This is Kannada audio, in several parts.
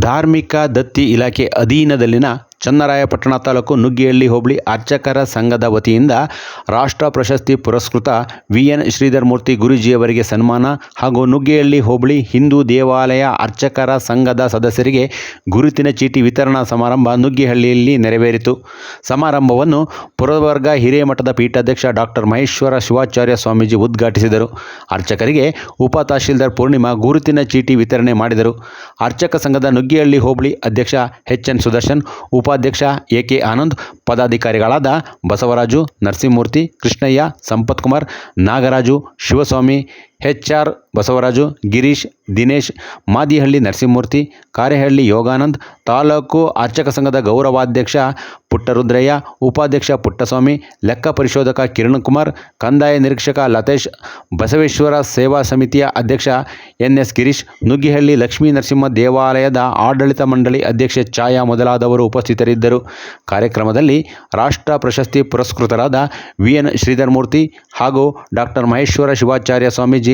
ಧಾರ್ಮಿಕ ದತ್ತಿ ಇಲಾಖೆ ಅಧೀನದಲ್ಲಿನ ಚನ್ನರಾಯಪಟ್ಟಣ ತಾಲೂಕು ನುಗ್ಗಿಹಳ್ಳಿ ಹೋಬಳಿ ಅರ್ಚಕರ ಸಂಘದ ವತಿಯಿಂದ ರಾಷ್ಟ್ರ ಪ್ರಶಸ್ತಿ ಪುರಸ್ಕೃತ ವಿ ಎನ್ ಶ್ರೀಧರಮೂರ್ತಿ ಗುರುಜಿಯವರಿಗೆ ಸನ್ಮಾನ ಹಾಗೂ ನುಗ್ಗಿಹಳ್ಳಿ ಹೋಬಳಿ ಹಿಂದೂ ದೇವಾಲಯ ಅರ್ಚಕರ ಸಂಘದ ಸದಸ್ಯರಿಗೆ ಗುರುತಿನ ಚೀಟಿ ವಿತರಣಾ ಸಮಾರಂಭ ನುಗ್ಗಿಹಳ್ಳಿಯಲ್ಲಿ ನೆರವೇರಿತು. ಸಮಾರಂಭವನ್ನು ಪುರವರ್ಗ ಹಿರೇಮಠದ ಪೀಠಾಧ್ಯಕ್ಷ ಡಾಕ್ಟರ್ ಮಹೇಶ್ವರ ಶಿವಾಚಾರ್ಯ ಸ್ವಾಮೀಜಿ ಉದ್ಘಾಟಿಸಿದರು. ಅರ್ಚಕರಿಗೆ ಉಪ ತಹಶೀಲ್ದಾರ್ ಪೂರ್ಣಿಮಾ ಗುರುತಿನ ಚೀಟಿ ವಿತರಣೆ ಮಾಡಿದರು. ಅರ್ಚಕ ಸಂಘದ ನುಗ್ಗಿಹಳ್ಳಿ ಹೋಬಳಿ ಅಧ್ಯಕ್ಷ ಎಚ್ ಎನ್ ಸುದರ್ಶನ್ ಉಪಾಧ್ಯಕ್ಷ ಎ ಕೆ ಆನಂದ್ ಪದಾಧಿಕಾರಿಗಳಾದ ಬಸವರಾಜು ನರಸಿಂಹಮೂರ್ತಿ ಕೃಷ್ಣಯ್ಯ ಸಂಪತ್ ಕುಮಾರ್ ನಾಗರಾಜು ಶಿವಸ್ವಾಮಿ ಎಚ್ ಆರ್ ಬಸವರಾಜು, ಗಿರೀಶ್, ದಿನೇಶ್, ಮಾದಿಹಳ್ಳಿ ನರಸಿಂಹಮೂರ್ತಿ, ಕಾರೆಹಳ್ಳಿ ಯೋಗಾನಂದ್, ತಾಲೂಕು ಅರ್ಚಕ ಸಂಘದ ಗೌರವಾಧ್ಯಕ್ಷ ಪುಟ್ಟರುದ್ರಯ್ಯ, ಉಪಾಧ್ಯಕ್ಷ ಪುಟ್ಟಸ್ವಾಮಿ, ಲೆಕ್ಕ ಪರಿಶೋಧಕ ಕಿರಣ್ ಕುಮಾರ್ ಕಂದಾಯ ನಿರೀಕ್ಷಕ ಲತೇಶ್, ಬಸವೇಶ್ವರ ಸೇವಾ ಸಮಿತಿಯ ಅಧ್ಯಕ್ಷ ಎನ್ ಎಸ್ ಗಿರೀಶ್, ನುಗ್ಗಿಹಳ್ಳಿ ಲಕ್ಷ್ಮೀ ನರಸಿಂಹ ದೇವಾಲಯದ ಆಡಳಿತ ಮಂಡಳಿ ಅಧ್ಯಕ್ಷೆ ಛಾಯಾ ಮೊದಲಾದವರು ಉಪಸ್ಥಿತರಿದ್ದರು. ಕಾರ್ಯಕ್ರಮದಲ್ಲಿ ರಾಷ್ಟ್ರ ಪ್ರಶಸ್ತಿ ಪುರಸ್ಕೃತರಾದ ವಿ ಎನ್ ಶ್ರೀಧರಮೂರ್ತಿ ಹಾಗೂ ಡಾಕ್ಟರ್ ಮಹೇಶ್ವರ ಶಿವಾಚಾರ್ಯ ಸ್ವಾಮೀಜಿ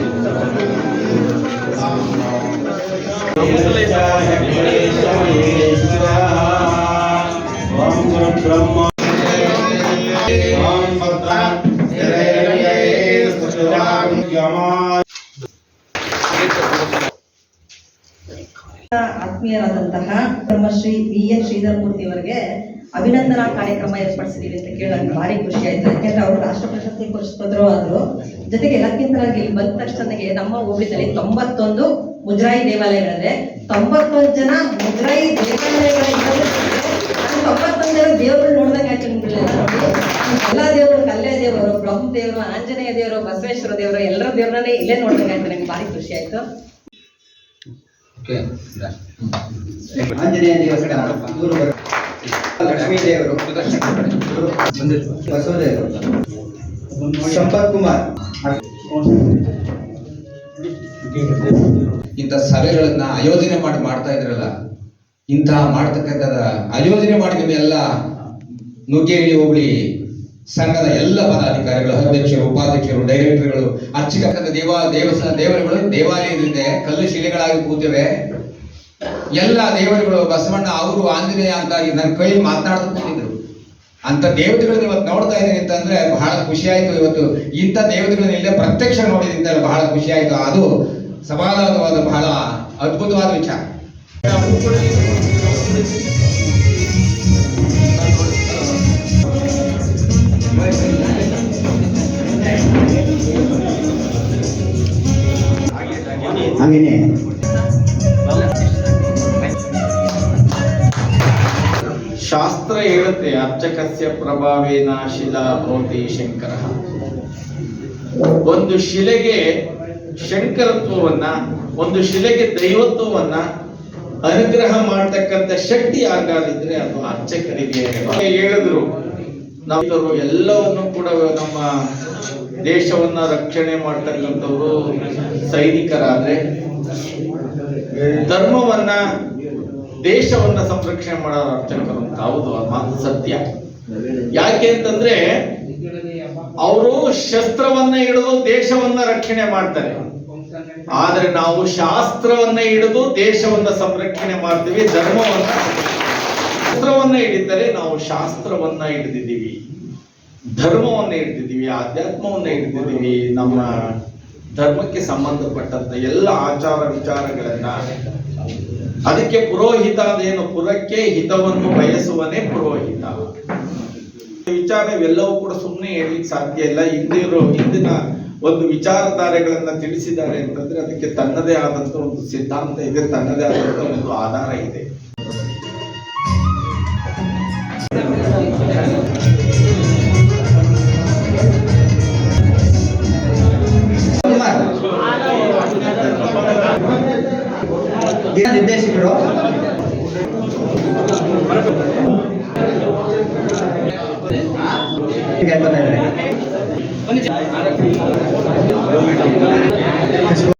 ಆತ್ಮೀಯರಾದಂತಹ ಬ್ರಹ್ಮಶ್ರೀ ವಿ ಎನ್ ಶ್ರೀಧರಮೂರ್ತಿ ಅವರಿಗೆ ಅಭಿನಂದನಾ ಕಾರ್ಯಕ್ರಮ ಏರ್ಪಡಿಸಿದೀವಿ ಅಂತ ಕೇಳಿ ನಂಗೆ ಭಾರಿ ಖುಷಿ ಆಯ್ತು. ಯಾಕೆಂದ್ರೆ ಅವರು ರಾಷ್ಟ್ರ ಪ್ರಶಸ್ತಿ ಪುರಸ್ಕೃತರು ಆದ್ರು ಜೊತೆಗೆ ಎಲ್ಲಕ್ಕಿಂತ ಇಲ್ಲಿ ಬಂದ ತಕ್ಷಣಕ್ಕೆ ನಮ್ಮ ಹೋಬಳಿದಲ್ಲಿ ತೊಂಬತ್ತೊಂದು ಮುಜರಾಯಿ ದೇವಾಲಯಗಳಿದೆ. ತೊಂಬತ್ತೊಂದು ಜನ ಮುಜರಾಯಿ ದೇವಾಲಯಗಳಿದ್ದಾರೆ ನಾನು ತೊಂಬತ್ತೊಂದು ಜನ ದೇವರು ನೋಡ್ದಂಗೆ ಆಯ್ತು ಎಲ್ಲ ದೇವರು ಕಲ್ಯಾ ದೇವರು, ಬ್ರಹ್ಮ ದೇವರು, ಆಂಜನೇಯ ದೇವರು, ಬಸವೇಶ್ವರ ದೇವರು, ಎಲ್ಲರ ದೇವ್ರನ್ನೇ ಇಲ್ಲೇ ನೋಡ್ದಂಗೆ ಆಯ್ತು ನಂಗೆ ಭಾರಿ ಖುಷಿ ಆಯ್ತು. ಆಂಜನೇಯ ದೇವಸ್ಥಾನ ಕುಮಾರ್. ಇಂಥ ಸಭೆಗಳನ್ನ ಆಯೋಜನೆ ಮಾಡಿ ಮಾಡ್ತಾ ಇದ್ರಲ್ಲ ಇಂತಹ ಮಾಡ್ತಕ್ಕಂಥ ಆಯೋಜನೆ ಮಾಡಿ ನಿಮ್ಮೆಲ್ಲ ನುಗ್ಗೇಳಿ ಹೋಬಳಿ ಸಂಘದ ಎಲ್ಲ ಪದಾಧಿಕಾರಿಗಳು, ಅಧ್ಯಕ್ಷರು, ಉಪಾಧ್ಯಕ್ಷರು, ಡೈರೆಕ್ಟರ್ಗಳು, ಅರ್ಚಕ ದೇವ ದೇವಸ್ಥಾನ ದೇವರುಗಳು ದೇವಾಲಯದಿಂದ ಕಲ್ಲು ಶಿಲೆಗಳಾಗಿ ಕೂತಿವೆ. ಎಲ್ಲ ದೇವರುಗಳು, ಬಸವಣ್ಣ, ಅವರು, ಆಂಜನೇಯ ಅಂತ ನನ್ನ ಕೈ ಮಾತನಾಡ್ತಾ ಕೂತಿದ್ರು. ಅಂತ ದೇವತೆಗಳನ್ನ ಇವತ್ತು ನೋಡ್ತಾ ಇದ್ದೀನಿ ಅಂತಂದ್ರೆ ಬಹಳ ಖುಷಿ ಆಯ್ತು. ಇವತ್ತು ಇಂಥ ದೇವತೆಗಳನ್ನ ಇಲ್ಲೇ ಪ್ರತ್ಯಕ್ಷ ನೋಡಿದಿಂದ ಬಹಳ ಖುಷಿ ಆಯ್ತು. ಅದು ಸಮಾಧಾನವಾದ ಬಹಳ ಅದ್ಭುತವಾದ ವಿಚಾರ. ಹಾಗೇನೆ. ಶಾಸ್ತ್ರ ಹೇಳುತ್ತೆ, ಅರ್ಚಕಸ್ಯ ಪ್ರಭಾವೇನ ಶಿಲಾ ಭವತಿ ಶಂಕರ. ಒಂದು ಶಿಲೆಗೆ ಶಂಕರತ್ವವನ್ನ, ಒಂದು ಶಿಲೆಗೆ ದೈವತ್ವವನ್ನ ಅನುಗ್ರಹ ಮಾಡ್ತಕ್ಕಂಥ ಶಕ್ತಿ ಆಗಾದಿದ್ರೆ ಅದು ಅರ್ಚಕರಿಗೆ. ಹೇಳಿದ್ರು, ನಾವು ಎಲ್ಲವನ್ನು ಕೂಡ ನಮ್ಮ ದೇಶವನ್ನ ರಕ್ಷಣೆ ಮಾಡ್ತಕ್ಕಂಥವ್ರು ಸೈನಿಕರಾದ್ರೆ, ಧರ್ಮವನ್ನ, ದೇಶವನ್ನ ಸಂರಕ್ಷಣೆ ಮಾಡೋ ಅರ್ಚಕರು ಅಂತ ಹೌದು ಮಾತು ಸತ್ಯ. ಯಾಕೆ ಅಂತಂದ್ರೆ, ಅವರು ಶಸ್ತ್ರವನ್ನ ಹಿಡಿದು ದೇಶವನ್ನ ರಕ್ಷಣೆ ಮಾಡ್ತಾರೆ. ಆದ್ರೆ ನಾವು ಶಾಸ್ತ್ರವನ್ನ ಹಿಡಿದು ದೇಶವನ್ನ ಸಂರಕ್ಷಣೆ ಮಾಡ್ತೀವಿ, ಧರ್ಮವನ್ನ. ಶಸ್ತ್ರವನ್ನ ಹಿಡಿದರೆ ನಾವು ಶಾಸ್ತ್ರವನ್ನ ಹಿಡಿದಿದ್ದೀವಿ. ಧರ್ಮವನ್ನ ಇಡ್ತಿದ್ದೀವಿ, ಆಧ್ಯಾತ್ಮವನ್ನು ಇಡ್ತಿದ್ದೀವಿ, ನಮ್ಮ ಧರ್ಮಕ್ಕೆ ಸಂಬಂಧಪಟ್ಟಂತ ಎಲ್ಲ ಆಚಾರ ವಿಚಾರಗಳನ್ನ. ಅದಕ್ಕೆ ಪುರೋಹಿತ ಅದೇನು ಪುರಕ್ಕೆ ಹಿತವನ್ನು ಬಯಸುವನೇ ಪುರೋಹಿತ. ವಿಚಾರವೆಲ್ಲವೂ ವಿಚಾರ ಇವೆಲ್ಲವೂ ಕೂಡ ಸುಮ್ಮನೆ ಹೇಳಲಿಕ್ಕೆ ಸಾಧ್ಯ ಇಲ್ಲ. ಹಿಂದಿರೋ ಹಿಂದಿನ ಒಂದು ವಿಚಾರಧಾರೆಗಳನ್ನ ತಿಳಿಸಿದ್ದಾರೆ ಅಂತಂದ್ರೆ ಅದಕ್ಕೆ ತನ್ನದೇ ಆದಂತ ಒಂದು ಸಿದ್ಧಾಂತ ಇದೆ, ತನ್ನದೇ ಆದಂತ ಒಂದು ಆಧಾರ ಇದೆ. ঠিক আছে।